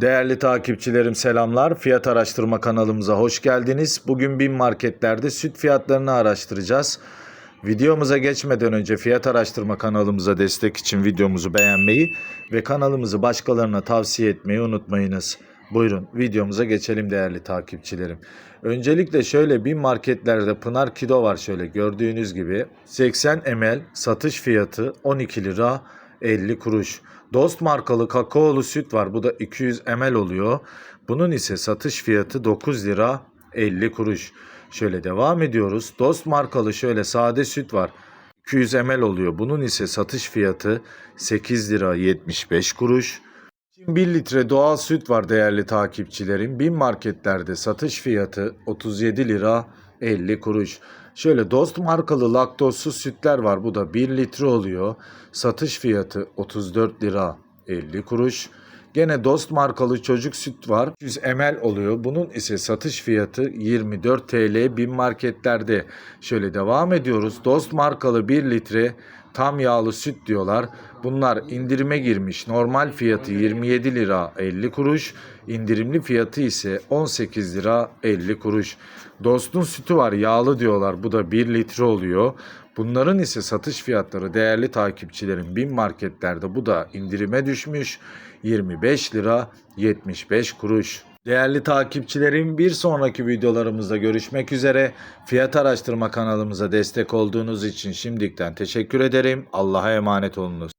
Değerli takipçilerim selamlar. Fiyat araştırma kanalımıza hoş geldiniz. Bugün bin marketlerde süt fiyatlarını araştıracağız. Videomuza geçmeden önce fiyat araştırma kanalımıza destek için videomuzu beğenmeyi ve kanalımızı başkalarına tavsiye etmeyi unutmayınız. Buyurun videomuza geçelim değerli takipçilerim. Öncelikle şöyle bin marketlerde Pınar Kido var şöyle gördüğünüz gibi. 80 ml satış fiyatı 12 lira 50 kuruş. Dost markalı kakaolu süt var. Bu da 200 ml oluyor. Bunun ise satış fiyatı 9 lira 50 kuruş. Şöyle devam ediyoruz. Dost markalı şöyle sade süt var. 200 ml oluyor. Bunun ise satış fiyatı 8 lira 75 kuruş. Şimdi 1 litre doğal süt var değerli takipçilerim. Bin marketlerde satış fiyatı 37 lira 50 kuruş. Şöyle Dost markalı laktozsuz sütler var. Bu da 1 litre oluyor. Satış fiyatı 34 lira 50 kuruş. Gene Dost markalı çocuk süt var. 100 ml oluyor. Bunun ise satış fiyatı 24 TL bin marketlerde. Şöyle devam ediyoruz. Dost markalı 1 litre tam yağlı süt diyorlar. Bunlar indirime girmiş. Normal fiyatı 27 lira 50 kuruş. İndirimli fiyatı ise 18 lira 50 kuruş. Dostun sütü var yağlı diyorlar. Bu da 1 litre oluyor. Bunların ise satış fiyatları değerli takipçilerim bin marketlerde bu da indirime düşmüş. 25 lira 75 kuruş. Değerli takipçilerim bir sonraki videolarımızda görüşmek üzere. Fiyat araştırma kanalımıza destek olduğunuz için şimdiden teşekkür ederim. Allah'a emanet olunuz.